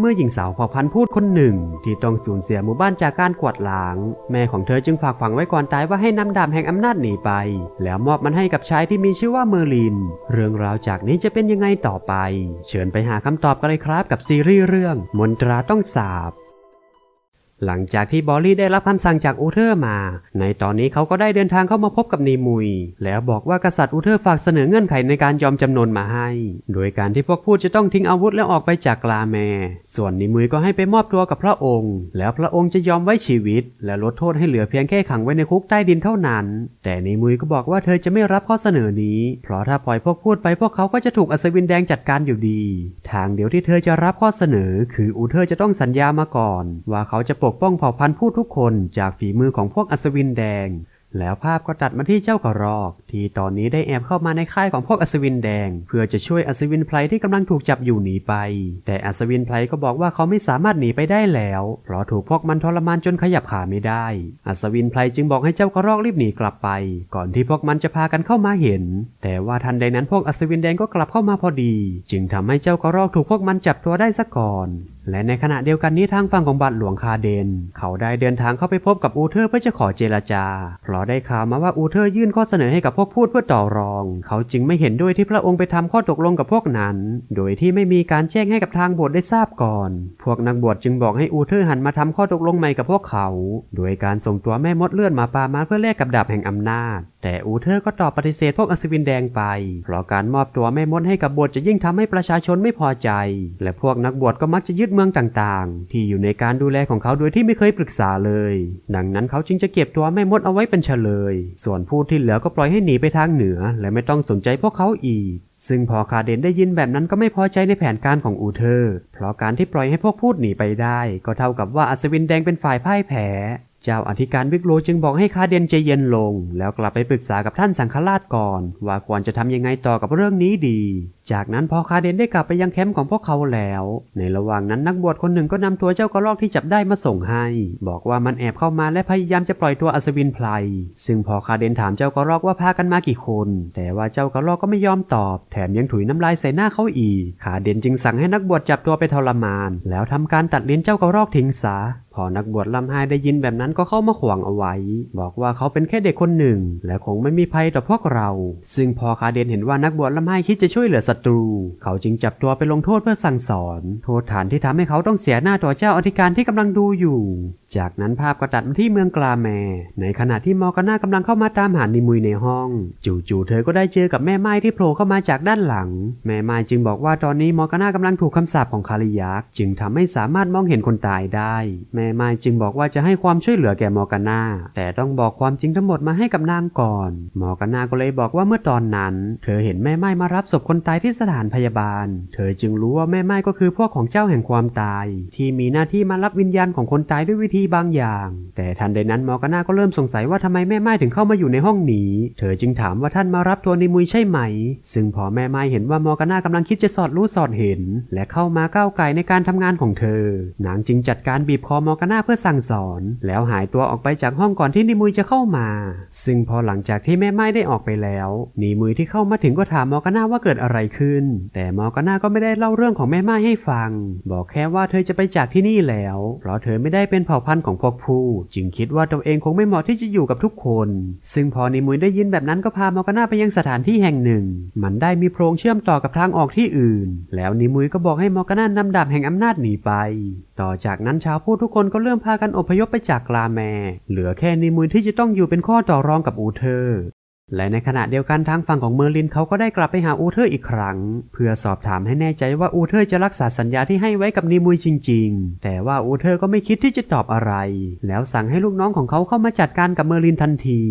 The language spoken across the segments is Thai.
เมื่อหญิงสาวเผ่าพันธุ์พูดคนหนึ่ง ที่ต้องสูญเสียหมู่บ้านจากการกวาดล้าง แม่ของเธอจึงฝากฝังไว้ก่อนตายว่าให้นำดาบแห่งอำนาจหนีไป แล้วมอบมันให้กับชายที่มีชื่อว่าเมอร์ลิน เรื่องราวจากนี้จะเป็นยังไงต่อไป เชิญไปหาคำตอบกันเลยครับกับซีรีส์เรื่อง มนตราต้องสาบ หลังจากที่บอลลี่ได้รับคำสั่งจากอูเทอร์มา ในตอนนี้เขาก็ได้เดินทางเข้ามาพบกับนีมุย แล้วบอกว่ากษัตริย์อูเทอร์ฝากเสนอเงื่อนไขในการยอมจำนนมาให้ โดยการที่พวกผู้จะต้องทิ้งอาวุธและออกไปจากกลาแม ส่วนนีมุยก็ให้ไปมอบตัวกับพระองค์ แล้วพระองค์จะยอมไว้ชีวิต และลดโทษให้เหลือเพียงแค่ขังไว้ในคุกใต้ดินเท่านั้น แต่นีมุยก็บอกว่าเธอจะไม่รับข้อเสนอนี้ เพราะถ้าปล่อยพวกพูดไปพวกเขาก็จะถูกอัศวินแดงจัดการอยู่ดี ทางเดียวที่เธอจะรับข้อเสนอ คืออูเทอร์จะต้องสัญญามาก่อน ว่าเขาจะปกป้องเผ่าพันธุ์ผู้ทุกคนจากฝีมือของพวกอัศวินแดง แล้วภาพก็ตัดมาที่เจ้ากระรอก ที่ตอนนี้ได้แอบเข้ามาในค่ายของพวกอัศวินแดง เพื่อจะช่วยอัศวินไพรที่กำลังถูกจับอยู่หนีไป แต่อัศวินไพรก็บอกว่าเขาไม่สามารถหนีไปได้แล้ว เพราะถูกพวกมันทรมานจนขยับขาไม่ได้ อัศวินไพรจึงบอกให้เจ้ากระรอกรีบหนีกลับไป ก่อนที่พวกมันจะพากันเข้ามาเห็น แต่ว่าทันใดนั้นพวกอัศวินแดงก็กลับเข้ามาพอดี จึงทำให้เจ้ากระรอกถูกพวกมันจับตัวได้ซะก่อน และในขณะเดียวกันนี้ทางฝั่งของบัตรหลวงคาเดน เขาได้เดินทางเข้าไปพบกับอูเทอร์เพื่อจะขอเจรจา เพราะได้ข่าวมาว่าอูเทอร์ยื่นข้อเสนอให้กับพวกพูดเพื่อต่อรอง เขาจึงไม่เห็นด้วยที่พระองค์ไปทำข้อตกลงกับพวกนั้น โดยที่ไม่มีการแจ้งให้กับทางโบสถ์ได้ทราบก่อน พวกนักบวชจึงบอกให้อูเทอร์หันมาทำข้อตกลงใหม่กับพวกเขา โดยการส่งตัวแม่มดเลือดมาปามาเพื่อแลกกับดาบแห่งอำนาจแต่อูเทอร์ก็ตอบปฏิเสธพวกอัศวินแดงไป เพราะการมอบตัวแม่มดให้กับบสถ์จะยิ่งทำให้ประชาชนไม่พอใจ และพวกนักบวชก็มักจะยึดเมืองต่างๆ ที่อยู่ในการดูแลของเขาโดยที่ไม่เคยปรึกษาเลย ดังนั้นเขาจึงจะเก็บตัวแม่มดเอาไว้เป็นเฉลย ส่วนผู้ที่เหลือก็ปล่อยให้หนีไปทางเหนือ และไม่ต้องสนใจพวกเขาอีกซึ่งพอคาเดนได้ยินแบบนั้นก็ไม่พอใจในแผนการของอูเทอร์ เพราะการที่ปล่อยให้พวกพูดหนีไปได้ ก็เท่ากับว่าอัศวินแดงเป็นฝ่ายพ่ายแพ้ เจ้าอธิการวิกโลจึงบอกให้คาเดนใจเย็นลง แล้วกลับไปปรึกษากับท่านสังฆราชก่อน ว่าควรจะทำยังไงต่อกับเรื่องนี้ดี จากนั้นพอคาเดนได้กลับไปยังแคมป์ของพวกเขาแล้ว ในระหว่างนั้นนักบวชคนหนึ่งก็นำตัวเจ้ากระรอกที่จับได้มาส่งให้ บอกว่ามันแอบเข้ามาและพยายามจะปล่อยตัวอัศวินไพรซึ่งพอคาเดนถามเจ้ากระรอกว่าพากันมากี่คน แต่ว่าเจ้ากระรอกก็ไม่ยอมตอบ แถมยังถุยน้ำลายใส่หน้าเขาอีกคาเดนจึงสั่งให้นักบวชจับตัวไปทรมาน แล้วทำการตัดลิ้นเจ้ากระรอกทิ้งซะ อนักบวชลำไห้ได้ยินแบบนั้นก็เข้ามาขวางเอาไว้ บอกว่าเขาเป็นแค่เด็กคนหนึ่ง และคงไม่มีภัยต่อพวกเรา ซึ่งพอคาเดนเห็นว่านักบวชลำไห้คิดจะช่วยเหลือศัตรู เขาจึงจับตัวไปลงโทษเพื่อสั่งสอน โทษฐานที่ทำให้เขาต้องเสียหน้าต่อเจ้าอธิการที่กำลังดูอยู่ จากนั้นภาพก็ตัดมาที่เมืองกลาแม ในขณะที่มอร์กาน่ากำลังเข้ามาตามหานิมุยในห้อง จู่ๆเธอก็ได้เจอกับแม่ไม้ที่โผล่เข้ามาจากด้านหลัง แม่ไม้จึงบอกว่าตอนนี้มอร์กาน่ากำลังถูกคำสาปของคาริยักษ์จึงทำให้สามารถมองเห็นคนตายได้แม่ม่ไม้จึงบอกว่าจะให้ความช่วยเหลือแก่มอร์กาน่าแต่ต้องบอกความจริงทั้งหมดมาให้กับนางก่อน มอร์กาน่าก็เลยบอกว่าเมื่อตอนนั้น เธอเห็นแม่ไม้มารับศพคนตายที่สถานพยาบาล เธอจึงรู้ว่าแม่ไม้ก็คือพวกของเจ้าแห่งความตาย ที่มีหน้าที่มารับวิญญาณของคนตายด้วยวิธีบางอย่าง แต่ทันใดนั้นมอร์กาน่าก็เริ่มสงสัยว่าทำไมแม่ไม้ถึงเข้ามาอยู่ในห้องนี้ เธอจึงถามว่าท่านมารับตัวนิมุยใช่ไหม ซึ่งพอแม่ไม้เห็นว่ามอร์กาน่ากำลังคิดจะสอดรู้สอดเห็น และเข้ามาก้าวไก่ในการทำงานของเธอ นางจึงจัดการบีบคอมอร์กาน่าเพื่อสั่งสอน แล้วหายตัวออกไปจากห้องก่อนที่นิมุยจะเข้ามา ซึ่งพอหลังจากที่แม่ไม้ได้ออกไปแล้วนิมุยที่เข้ามาถึงก็ถามมอร์กาน่าว่าเกิดอะไรขึ้น แต่มอร์กาน่าก็ไม่ได้เล่าเรื่องของแม่ไม้ให้ฟัง บอกแค่ว่าเธอจะไปจากที่นี่แล้ว เพราะเธอไม่ได้เป็นเผ่าพันธุ์ของพวกผู้ จึงคิดว่าตัวเองคงไม่เหมาะที่จะอยู่กับทุกคน ซึ่งพอนิมุยได้ยินแบบนั้นก็พามอร์กาน่าไปยังสถานที่แห่งหนึ่ง มันได้มีโพรงเชื่อมต่อกับทางออกที่อื่น แล้วนิมุยก็บอกให้มอร์กาน่านำดาบแห่งอำนาจหนีไป ต่อจากนั้นชาวพูดทุกคนนก็เริ่มพากันอพยพไปจากกลาแม เหลือแค่นิมุยที่จะต้องอยู่เป็นข้อต่อรองกับอูเทอร์ และในขณะเดียวกันทางฝั่งของเมอร์ลินเขาก็ได้กลับไปหาอูเทอร์อีกครั้ง เพื่อสอบถามให้แน่ใจว่าอูเทอร์จะรักษาสัญญาที่ให้ไว้กับนิมุยจริง ๆ แต่ว่าอูเทอร์ก็ไม่คิดที่จะตอบอะไร แล้วสั่งให้ลูกน้องของเขาเข้ามาจัดการกับเมอร์ลินทันที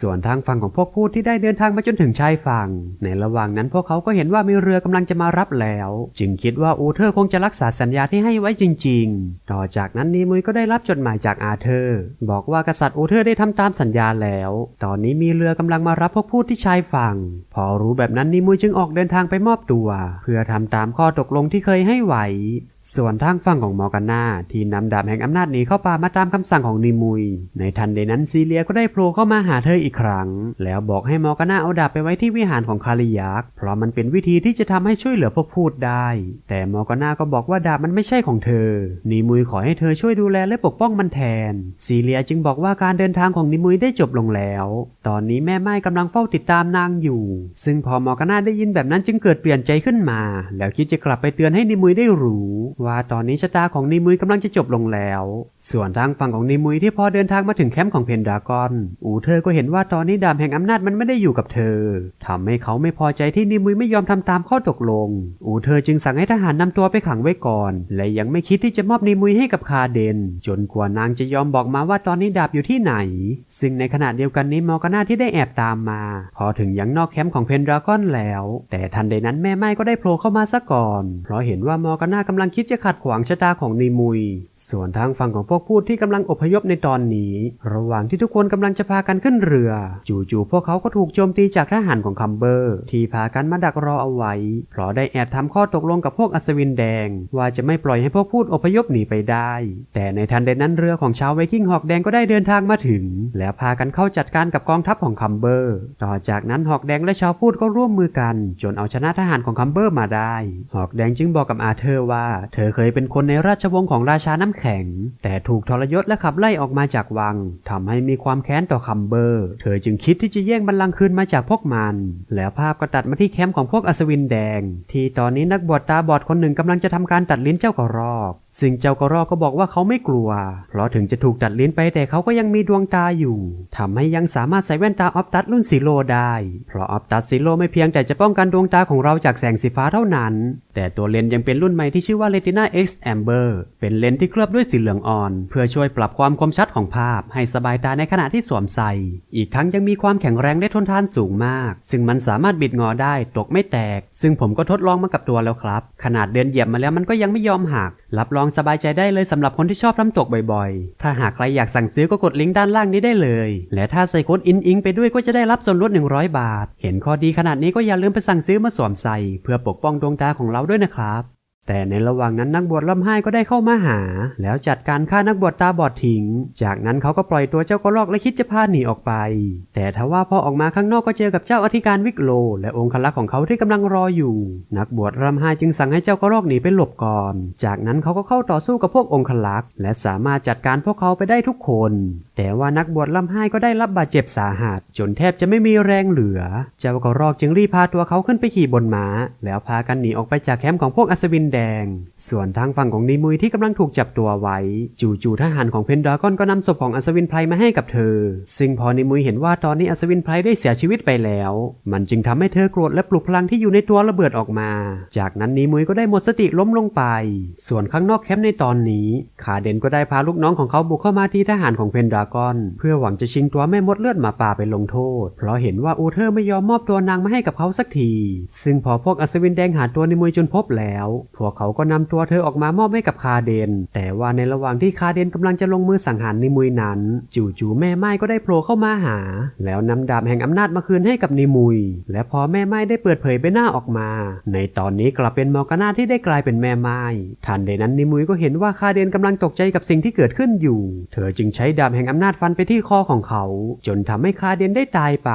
ส่วนทางฝั่งของพวกพูดที่ได้เดินทางมาจนถึงชายฝั่ง ในระหว่างนั้นพวกเขาก็เห็นว่ามีเรือกำลังจะมารับแล้ว จึงคิดว่าอูเทอร์คงจะรักษาสัญญาที่ให้ไว้จริง ๆ ต่อจากนั้นนิมุยก็ได้รับจดหมายจากอาเธอร์ บอกว่ากษัตริย์อูเทอร์ได้ทำตามสัญญาแล้ว ตอนนี้มีเรือกำลังมารับพวกพูดที่ชายฝั่ง พอรู้แบบนั้นนิมุยจึงออกเดินทางไปมอบตัว เพื่อทำตามข้อตกลงที่เคยให้ไว้ ส่วนทางฝั่งของมอร์กาน่าที่นำดาบแห่งอำนาจหนีเข้าป่ามาตามคำสั่งของนิมุย ในทันใดนั้นซีเลียก็ได้โผล่เข้ามาหาเธออีกครั้ง แล้วบอกให้มอร์กาน่าเอาดาบไปไว้ที่วิหารของคาริยักเพราะมันเป็นวิธีที่จะทำให้ช่วยเหลือพวกพูดได้ แต่มอร์กาน่าก็บอกว่าดาบมันไม่ใช่ของเธอ นิมุยขอให้เธอช่วยดูแลและปกป้องมันแทน ซีเลียจึงบอกว่าการเดินทางของนิมุยได้จบลงแล้ว ตอนนี้แม่ไม้กำลังเฝ้าติดตามนางอยู่ ซึ่งพอมอร์กาน่าได้ยินแบบนั้นจึงเกิดเปลี่ยนใจขึ้นมา แล้วคิดจะกลับไปเตือนให้นิมุยได้รู้ว่าตอนนี้ชะตาของนิมุยกำลังจะจบลงแล้ว ส่วนทางฝั่งของนิมุยที่พอเดินทางมาถึงแคมป์ของเพนดรากอน อูเธอก็เห็นว่าตอนนี้ดาบแห่งอำนาจมันไม่ได้อยู่กับเธอทำให้เขาไม่พอใจที่นิมุยไม่ยอมทำตามข้อตกลง อูเธอจึงสั่งให้ทหารนำตัวไปขังไว้ก่อน และยังไม่คิดที่จะมอบนิมุยให้กับคาเดน จนกว่านางจะยอมบอกมาว่าตอนนี้ดาบอยู่ที่ไหน ซึ่งในขณะเดียวกันนี้มอร์กาน่าที่ได้แอบตามมา พอถึงยังนอกแคมป์ของเพนดรากอนแล้ว แต่ทันใดนั้นแม่ไม้ก็ได้โผล่เข้ามาซะก่อน เพราะเห็นว่ามอร์กาน่ากำลังคิดจะขัดขวางชะตาของนิมุย ส่วนทางฝั่งของพวกพูดที่กำลังอพยพในตอนนี้ ระหว่างที่ทุกคนกำลังจะพากันขึ้นเรือ จู่ๆพวกเขาก็ถูกโจมตีจากทหารของคัมเบอร์ ที่พากันมาดักรอเอาไว้ เพราะได้แอบทำข้อตกลงกับพวกอัศวินแดง ว่าจะไม่ปล่อยให้พวกพูดอพยพหนีไปได้ แต่ในทันใดนั้นเรือของชาวไวกิ้งหอกแดงก็ได้เดินทางมาถึง แล้วพากันเข้าจัดการกับกองทัพของคัมเบอร์ ต่อจากนั้นหอกแดงและชาวพูดก็ร่วมมือกัน จนเอาชนะทหารของคัมเบอร์มาได้ หอกแดงจึงบอกกับอาเธอร์ว่าเธอเคยเป็นคนในราชวงศ์ของราชาน้ำแข็ง แต่ถูกทรยศและขับไล่ออกมาจากวังทำให้มีความแค้นต่อคัมเบอร์ เธอจึงคิดที่จะแย่งบัลลังก์คืนมาจากพวกมัน แล้วภาพก็ตัดมาที่แคมป์ของพวกอัศวินแดง ที่ตอนนี้นักบวชตาบอดคนหนึ่งกำลังจะทำการตัดลิ้นเจ้ากระรอกซึ่งเจ้ากระรอกก็บอกว่าเขาไม่กลัว เพราะถึงจะถูกตัดลิ้นไปแต่เขาก็ยังมีดวงตาอยู่ทำให้ยังสามารถใส่แว่นตาออฟตัสรุ่นสีโลได้ เพราะออฟตัสสีโลไม่เพียงแต่จะป้องกันดวงตาของเราจากแสงสีฟ้าเท่านั้น แต่ตัวเลนยังเป็นรุ่นใหม่ที่ชื่อว่า Retina X Amber เป็นเลนส์ที่เคลือบด้วยสีเหลืองอ่อน เพื่อช่วยปรับความคมชัดของภาพ ให้สบายตาในขณะที่สวมใส่ อีกทั้งยังมีความแข็งแรงและทนทานสูงมาก ซึ่งมันสามารถบิดงอได้ตกไม่แตก ซึ่งผมก็ทดลองมากับตัวแล้วครับ ขนาดเดินเหยียบมาแล้วมันก็ยังไม่ยอมหัก รับรองสบายใจได้เลยสำหรับคนที่ชอบน้ำตกบ่อยๆ ถ้าหากใครอยากสั่งซื้อก็กดลิงก์ด้านล่างนี้ได้เลย และถ้าใส่โค้ดอินอิงไปด้วยก็จะได้รับส่วนลด 100 บาท เห็นข้อดีขนาดนี้ก็อย่าลืมไปสั่งซื้อมาสวมใส่ เพื่อปกป้องดวงตาของเราด้วยนะครับ แต่ในระหว่างนั้นนักบวชล่ำไห้ก็ได้เข้ามาหา แล้วจัดการฆ่านักบวชตาบอดทิ้ง จากนั้นเขาก็ปล่อยตัวเจ้ากระรอกและคิดจะพาหนีออกไป แต่ทว่าพอออกมาข้างนอกก็เจอกับเจ้าอธิการวิกโล และองคลักษ์ของเขาที่กำลังรออยู่ นักบวชร่ำไห้จึงสั่งให้เจ้ากระรอกหนีไปหลบก่อน จากนั้นเขาก็เข้าต่อสู้กับพวกองคลักษ์และสามารถจัดการพวกเขาไปได้ทุกคน แต่ว่านักบวชล่ำไห้ก็ได้รับบาดเจ็บสาหัสจนแทบจะไม่มีแรงเหลือ เจ้ากระรอกจึงรีบพาตัวเขาขึ้นไปขี่บนม้า แล้วพากันหนีออกไปจากแคมป์ของพวกอัศวินแดง ส่วนทางฝั่งของนิมุยที่กำลังถูกจับตัวไว้ จู่ๆทหารของเพนดรากอนก็นำศพของอัศวินไพรมาให้กับเธอ ซึ่งพอนิมุยเห็นว่าตอนนี้อัศวินไพรได้เสียชีวิตไปแล้ว มันจึงทำให้เธอโกรธและปลุกพลังที่อยู่ในตัวระเบิดออกมา จากนั้นนิมุยก็ได้หมดสติล้มลงไป ส่วนข้างนอกแคมป์ในตอนนี้คาเดนก็ได้พาลูกน้องของเขาบุกเข้ามาที่ทหารของเพนดรากอน เพื่อหวังจะชิงตัวแม่มดเลือดหมาป่าไปลงโทษ เพราะเห็นว่าอูเธอร์ไม่ยอมมอบตัวนางมาให้กับเขาสักที ซึ่งพอพวกอัศวินแดงหาตัวนิมุยจนพบแล้วพวกเขาก็นำตัวเธอออกมามอบให้กับคาเดน แต่ว่าในระหว่างที่คาเดนกำลังจะลงมือสังหารนิมุยนั้น จู่ๆแม่ไม้ก็ได้โผล่เข้ามาหา แล้วนำดาบแห่งอำนาจมาคืนให้กับนิมุย และพอแม่ไม้ได้เปิดเผยใบหน้าออกมา ในตอนนี้กลับเป็นมอร์กานาที่ได้กลายเป็นแม่ไม้ทันใดนั้นนิมุยก็เห็นว่าคาเดนกำลังตกใจกับสิ่งที่เกิดขึ้นอยู่ เธอจึงใช้ดาบแห่งอำนาจฟันไปที่คอของเขา จนทำให้คาเดนได้ตายไป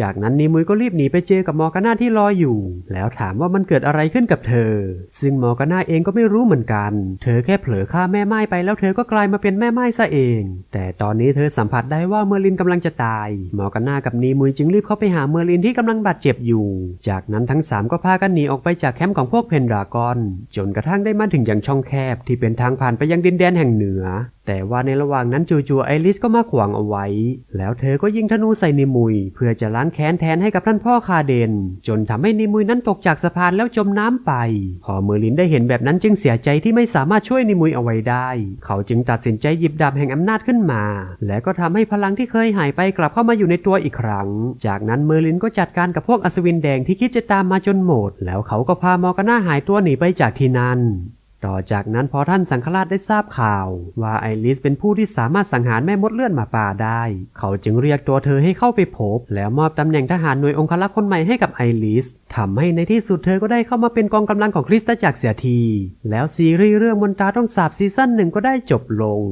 จากนั้นนิมุยก็รีบหนีไปเจอกับมอร์กานาที่รออยู่ แล้วถามว่ามันเกิดอะไรขึ้นกับเธอ ซึ่งมอร์กานาเองก็ไม่รู้เหมือนกัน เธอแค่เผลอฆ่าแม่ไม้ไปแล้วเธอก็กลายมาเป็นแม่ไม้ซะเอง แต่ตอนนี้เธอสัมผัสได้ว่าเมอร์ลินกำลังจะตายมอร์กานากับนีมุยจึงรีบเข้าไปหาเมอร์ลินที่กำลังบาดเจ็บอยู่ จากนั้นทั้งสามก็พากันหนีออกไปจากแคมป์ของพวกเพนดรากอน จนกระทั่งได้มาถึงยังช่องแคบที่เป็นทางผ่านไปยังดินแดนแห่งเหนือ แต่ว่าในระหว่างนั้นจู่ๆไอริสก็มาขวางเอาไว้ แล้วเธอก็ยิงธนูใส่นิมุย เพื่อจะล้างแค้นแทนให้กับท่านพ่อคาเดน จนทำให้นิมุยนั้นตกจากสะพานแล้วจมน้ำไป พอเมอร์ลินได้เห็นแบบนั้นจึงเสียใจที่ไม่สามารถช่วยนิมุยเอาไว้ได้ เขาจึงตัดสินใจหยิบดาบแห่งอำนาจขึ้นมา และก็ทำให้พลังที่เคยหายไปกลับเข้ามาอยู่ในตัวอีกครั้ง จากนั้นเมอร์ลินก็จัดการกับพวกอัศวินแดงที่คิดจะตามมาจนหมด แล้วเขาก็พามอร์กาน่าหายตัวหนีไปจากที่นั่น ต่อจากนั้นพอท่านสังฆราชได้ทราบข่าว ว่าไอริสเป็นผู้ที่สามารถสังหารแม่มดเลื่อนหมาป่าได้ เขาจึงเรียกตัวเธอให้เข้าไปพบ แล้วมอบตำแหน่งทหารหน่วยองครักษ์คนใหม่ให้กับไอริสทำให้ในที่สุดเธอก็ได้เข้ามาเป็นกองกำลังของคริสตจักรเสียที แล้วซีรีส์เรื่องมนตราต้องสาบซีซั่นหนึ่งก็ได้จบลง